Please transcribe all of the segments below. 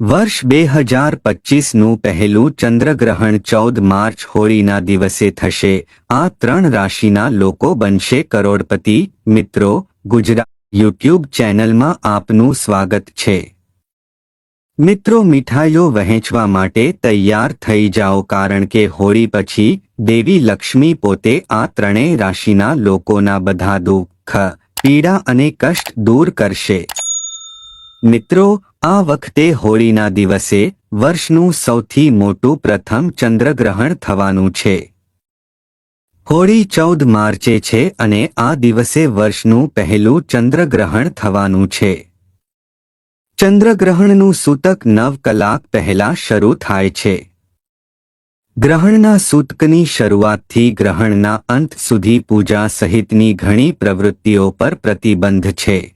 વર્ષ બે હજાર પચીસનું પહેલું ચંદ્રગ્રહણ ચૌદ માર્ચ હોળીના દિવસે થશે. આ ત્રણ રાશિના લોકો બનશે કરોડપતિ, મિત્રો, ગુજરાત યુટ્યુબ ચેનલમાં આપનું સ્વાગત છે. મિત્રો મીઠાઈઓ વહેંચવા માટે તૈયાર થઈ જાઓ કારણ કે હોળી પછી દેવી લક્ષ્મી પોતે આ ત્રણેય રાશિના લોકોના બધા દુઃખ, પીડા અને કષ્ટ દૂર કરશે. મિત્રો આ વખતે હોળીના દિવસે વર્ષનું સૌથી મોટું પ્રથમ ચંદ્રગ્રહણ થવાનું છે. હોળી ચૌદ માર્ચે છે અને આ દિવસે વર્ષનું પહેલું ચંદ્રગ્રહણ થવાનું છે. ચંદ્રગ્રહણનું સૂતક નવ કલાક પહેલા શરૂ થાય છે. ગ્રહણના સૂતકની શરૂઆતથી ગ્રહણના અંત સુધી પૂજા સહિતની ઘણી પ્રવૃત્તિઓ પર પ્રતિબંધ છે.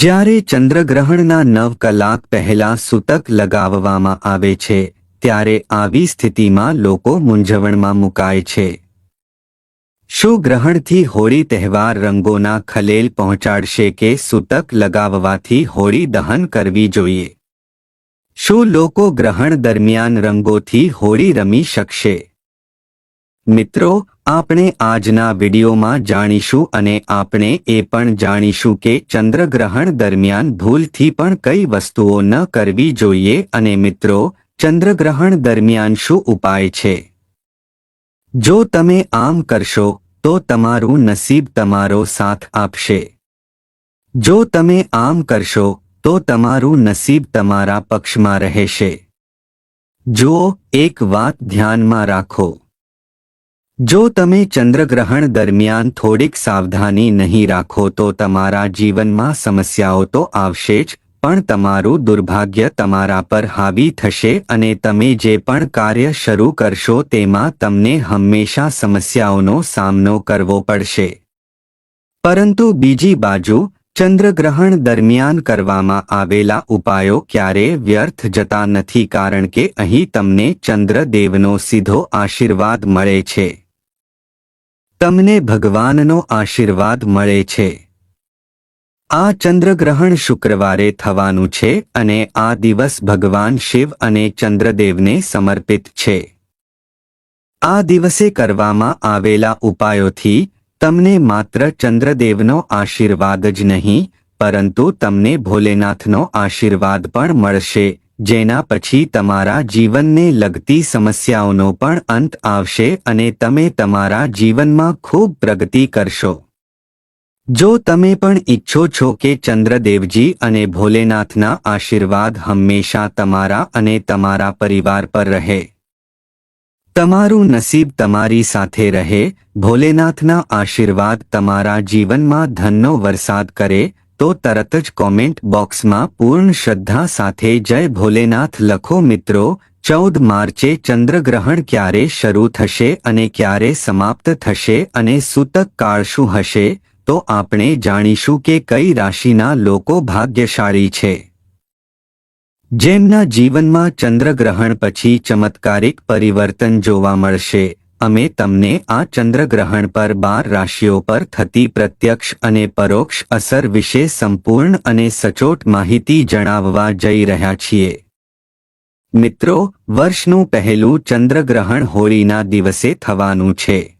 જ્યારે ચંદ્રગ્રહણના નવ કલાક પહેલા સૂતક લગાવવામાં આવે છે, ત્યારે આવી સ્થિતિમાં લોકો મૂંઝવણમાં મુકાય છે. શું ગ્રહણથી હોળી તહેવાર રંગોના ખલેલ પહોંચાડશે કે સૂતક લગાવવાથી હોળી દહન કરવી જોઈએ. શું લોકો ગ્રહણ દરમિયાન રંગોથી હોળી રમી શકશે? મિત્રો આપણે આજના વિડીયોમાં જાણીશું અને આપણે એ પણ જાણીશું કે ચંદ્રગ્રહણ દરમિયાન ભૂલથી પણ કઈ વસ્તુઓ ન કરવી જોઈએ અને મિત્રો, ચંદ્રગ્રહણ દરમિયાન શું ઉપાય છે? જો તમે આમ કરશો, તો તમારું નસીબ તમારો સાથ આપશે. જો તમે આમ કરશો, તો તમારું નસીબ તમારા પક્ષમાં રહેશે. જો એક વાત ધ્યાનમાં રાખો. જો તમે ચંદ્રગ્રહણ દરમિયાન થોડીક સાવધાની નહીં રાખો તો તમારા જીવનમાં સમસ્યાઓ તો આવશે જ, પણ તમારું દુર્ભાગ્ય તમારા પર હાવી થશે અને તમે જે પણ કાર્ય શરૂ કરશો તેમાં તમને હંમેશા સમસ્યાઓનો સામનો કરવો પડશે. પરંતુ બીજી બાજુ, ચંદ્રગ્રહણ દરમિયાન કરવામાં આવેલા ઉપાયો ક્યારેય વ્યર્થ જતા નથી કારણ કે અહીં તમને ચંદ્રદેવનો સીધો આશીર્વાદ મળે છે. તમને ભગવાનનો આશીર્વાદ મળે છે. આ ચંદ્રગ્રહણ શુક્રવારે થવાનું છે અને આ દિવસ ભગવાન શિવ અને ચંદ્રદેવને સમર્પિત છે. આ દિવસે કરવામાં આવેલા ઉપાયોથી તમને માત્ર ચંદ્રદેવનો આશીર્વાદ જ નહીં, પરંતુ તમને ભોલેનાથનો આશીર્વાદ પણ મળશે. જેના પછી તમારા જીવનને લગતી સમસ્યાઓનો પણ અંત આવશે અને તમે તમારા જીવનમાં ખૂબ પ્રગતિ કરશો. જો તમે પણ ઈચ્છો છો કે ચંદ્રદેવજી અને ભોલેનાથના આશીર્વાદ હંમેશા તમારા અને તમારા પરિવાર પર રહે. તમારું નસીબ તમારી સાથે રહે, ભોલેનાથના આશીર્વાદ તમારા જીવનમાં ધનનો વરસાદ કરે તો તરત જ કોમેન્ટ બોક્સમાં પૂર્ણ શ્રદ્ધા સાથે જય ભોલેનાથ લખો મિત્રો, ચૌદ માર્ચે ચંદ્રગ્રહણ ક્યારે શરૂ થશે અને ક્યારે સમાપ્ત થશે અને સૂતક કાળ શું હશે, તો આપણે જાણીશું કે કઈ રાશિના લોકો ભાગ્યશાળી છે. જેમના જીવનમાં ચંદ્રગ્રહણ પછી ચમત્કારિક પરિવર્તન જોવા મળશે. અમે તમને આ ચંદ્રગ્રહણ પર બાર રાશિઓ પર થતી પ્રત્યક્ષ અને પરોક્ષ અસર વિશે સંપૂર્ણ અને સચોટ માહિતી જણાવવા જઈ રહ્યા છીએ. મિત્રો, વર્ષનું પહેલું ચંદ્રગ્રહણ હોળીના દિવસે થવાનું છે.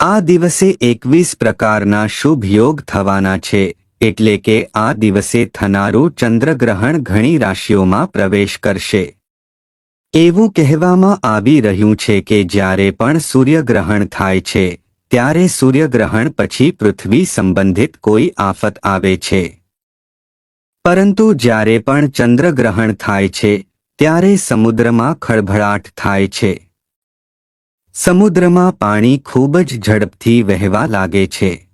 આ દિવસે એકવીસ પ્રકારના શુભ યોગ થવાના છે, એટલે કે આ દિવસે થનારું ચંદ્રગ્રહણ ઘણી રાશિઓમાં પ્રવેશ કરશે. એવું કહેવામાં આવી રહ્યું છે કે જ્યારે પણ સૂર્યગ્રહણ થાય છે, ત્યારે સૂર્યગ્રહણ પછી પૃથ્વી સંબંધિત કોઈ આફત આવે છે. પરંતુ જ્યારે પણ ચંદ્રગ્રહણ થાય છે, ત્યારે સમુદ્રમાં ખળભળાટ થાય છે. સમુદ્રમાં પાણી ખૂબ જ ઝડપથી વહેવા લાગે છે.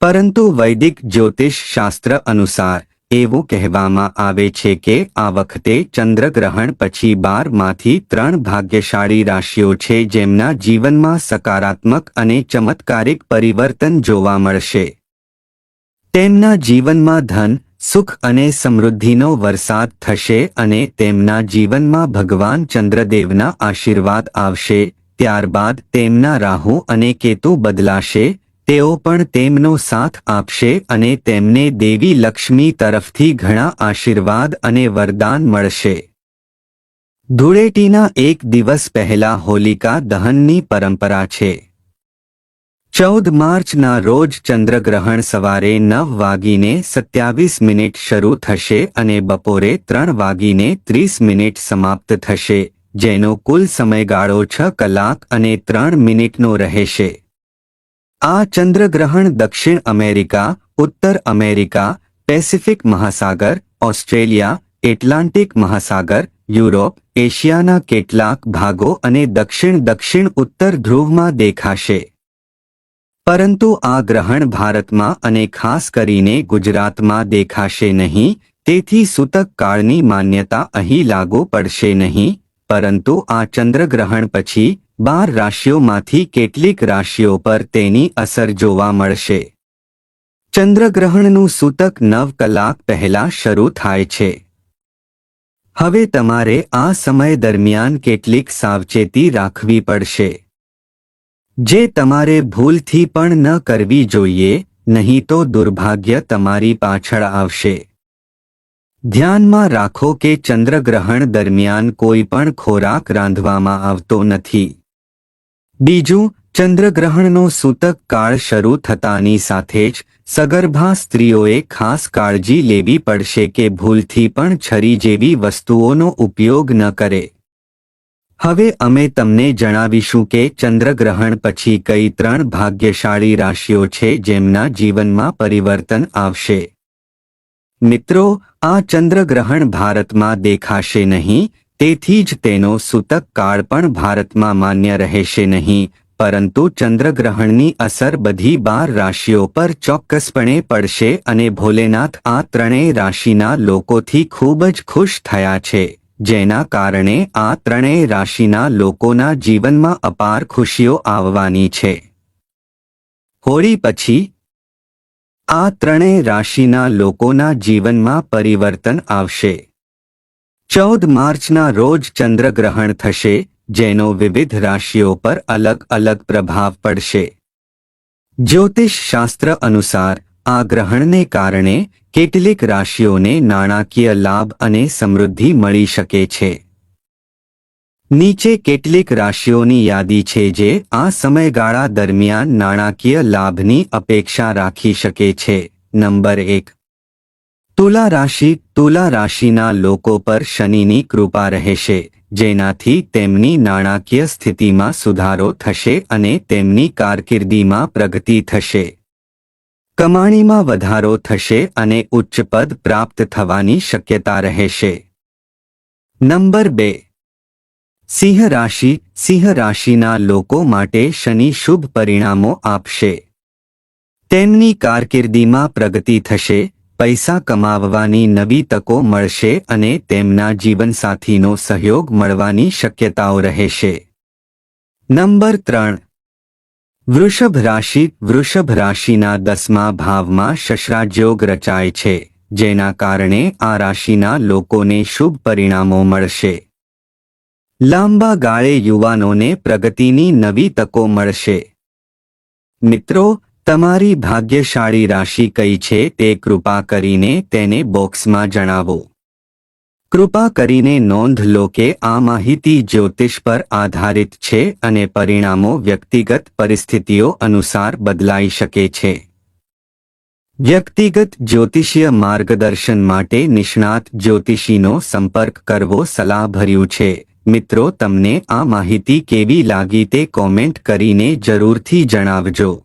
પરંતુ વૈદિક જ્યોતિષ શાસ્ત્ર અનુસાર એવું કહેવામાં આવે છે કે આ વખતે ચંદ્રગ્રહણ પછી બારમાંથી ત્રણ ભાગ્યશાળી રાશિઓ છે જેમના જીવનમાં સકારાત્મક અને ચમત્કારિક પરિવર્તન જોવા મળશે. તેમના જીવનમાં ધન, સુખ અને સમૃદ્ધિનો વરસાદ થશે અને તેમના જીવનમાં ભગવાન ચંદ્રદેવના આશીર્વાદ આવશે. ત્યારબાદ તેમના રાહુ અને કેતુ બદલાશે તેઓ પણ તેમનો સાથ આપશે અને તેમને દેવી લક્ષ્મી તરફથી ઘણા આશીર્વાદ અને વરદાન મળશે. ધૂળેટીના એક દિવસ પહેલા હોલિકા દહનની પરંપરા છે. ચૌદ માર્ચના રોજ ચંદ્રગ્રહણ સવારે નવ વાગીને સત્યાવીસ મિનિટ શરૂ થશે અને બપોરે ત્રણ વાગીને ત્રીસ મિનિટ સમાપ્ત થશે, જેનો કુલ સમયગાળો છ કલાક અને ત્રણ મિનિટનો રહેશે. આ ચંદ્રગ્રહણ દક્ષિણ અમેરિકા, ઉત્તર અમેરિકા, પેસિફિક મહાસાગર, ઓસ્ટ્રેલિયા, એટલાન્ટિક મહાસાગર, યુરોપ, એશિયાના કેટલાક ભાગો અને દક્ષિણ દક્ષિણ ઉત્તર ધ્રુવમાં દેખાશે. પરંતુ આ ગ્રહણ ભારતમાં અને ખાસ કરીને ગુજરાતમાં દેખાશે નહીં, તેથી સૂતક કાળની માન્યતા અહીં લાગુ પડશે નહીં, પરંતુ આ ચંદ્રગ્રહણ પછી બાર રાશિઓમાંથી કેટલીક રાશિઓ પર તેની અસર જોવા મળશે. ચંદ્રગ્રહણનું સૂતક નવ કલાક પહેલા શરૂ થાય છે. હવે તમારે આ સમય દરમિયાન કેટલીક સાવચેતી રાખવી પડશે. જે તમારે ભૂલથી પણ ન કરવી જોઈએ, નહીં તો દુર્ભાગ્ય તમારી પાછળ આવશે. ધ્યાનમાં રાખો કે ચંદ્રગ્રહણ દરમિયાન કોઈ પણ ખોરાક રાંધવામાં આવતો નથી. બીજું, ચંદ્રગ્રહણનો સૂતક કાળ શરૂ થતાની સાથે જ સગર્ભા સ્ત્રીઓએ ખાસ કાળજી લેવી પડશે કે ભૂલથી પણ છરી જેવી વસ્તુઓનો ઉપયોગ ન કરે. હવે અમે તમને જણાવીશું કે ચંદ્રગ્રહણ પછી કઈ ત્રણ ભાગ્યશાળી રાશિઓ છે જેમના જીવનમાં પરિવર્તન આવશે. મિત્રો, આ ચંદ્રગ્રહણ ભારતમાં દેખાશે નહીં તેથી જ તેનો સૂતક કાળ પણ ભારતમાં માન્ય રહેશે નહીં, પરંતુ ચંદ્રગ્રહણની અસર બધી બાર રાશિઓ પર ચોક્કસપણે પડશે અને ભોલેનાથ આ ત્રણેય રાશિના લોકોથી ખૂબ જ ખુશ થયા છે, જેના કારણે આ ત્રણેય રાશિના લોકોના જીવનમાં અપાર ખુશીઓ આવવાની છે. હોળી પછી, આ ત્રણેય રાશિના લોકોના જીવનમાં પરિવર્તન આવશે. ચૌદ માર્ચના રોજ ચંદ્રગ્રહણ થશે, જેનો વિવિધ રાશિઓ પર અલગ અલગ પ્રભાવ પડશે. જ્યોતિષ શાસ્ત્ર અનુસાર, આ ગ્રહણને કારણે કેટલીક રાશિઓને નાણાકીય લાભ અને સમૃદ્ધિ મળી શકે છે. નીચે કેટલીક રાશિઓની યાદી છે જે આ સમયગાળા દરમિયાન નાણાકીય લાભની અપેક્ષા રાખી શકે છે. નંબર એક તુલા રાશિ તુલા રાશિના લોકો પર શનિની કૃપા રહેશે, જેનાથી તેમની નાણાકીય સ્થિતિમાં સુધારો થશે અને તેમની કારકિર્દીમાં પ્રગતિ થશે. કમાણીમાં વધારો થશે અને ઉચ્ચ પદ પ્રાપ્ત થવાની શક્યતા રહેશે. નંબર બે. સિંહ રાશિ સિંહ રાશિના લોકો માટે શનિ શુભ પરિણામો આપશે. તેમની કારકિર્દીમાં પ્રગતિ થશે પૈસા કમાવવાની નવી તકો મળશે અને તેમના જીવનસાથીનો સહયોગ મળવાની શક્યતાઓ રહેશે. નંબર ત્રણ. વૃષભ રાશિ. વૃષભ રાશિના દસમા ભાવમાં શશરાજયોગ રચાય છે, જેના કારણે આ રાશિના લોકોને શુભ પરિણામો મળશે. લાંબા ગાળે યુવાનોને પ્રગતિની નવી તકો મળશે. મિત્રો તમારી ભાગ્યશાળી રાશિ કઈ છે તે કૃપા કરીને તેને બોક્સમાં જણાવો. કૃપા કરીને નોંધ લો કે આ માહિતી જ્યોતિષ પર આધારિત છે અને પરિણામો વ્યક્તિગત પરિસ્થિતિઓ અનુસાર બદલાઈ શકે છે. વ્યક્તિગત જ્યોતિષીય માર્ગદર્શન માટે નિષ્ણાત જ્યોતિષીનો સંપર્ક કરવો સલાહભર્યું છે. મિત્રો, તમને આ માહિતી કેવી લાગી તે કોમેન્ટ કરીને જરૂરથી જણાવજો.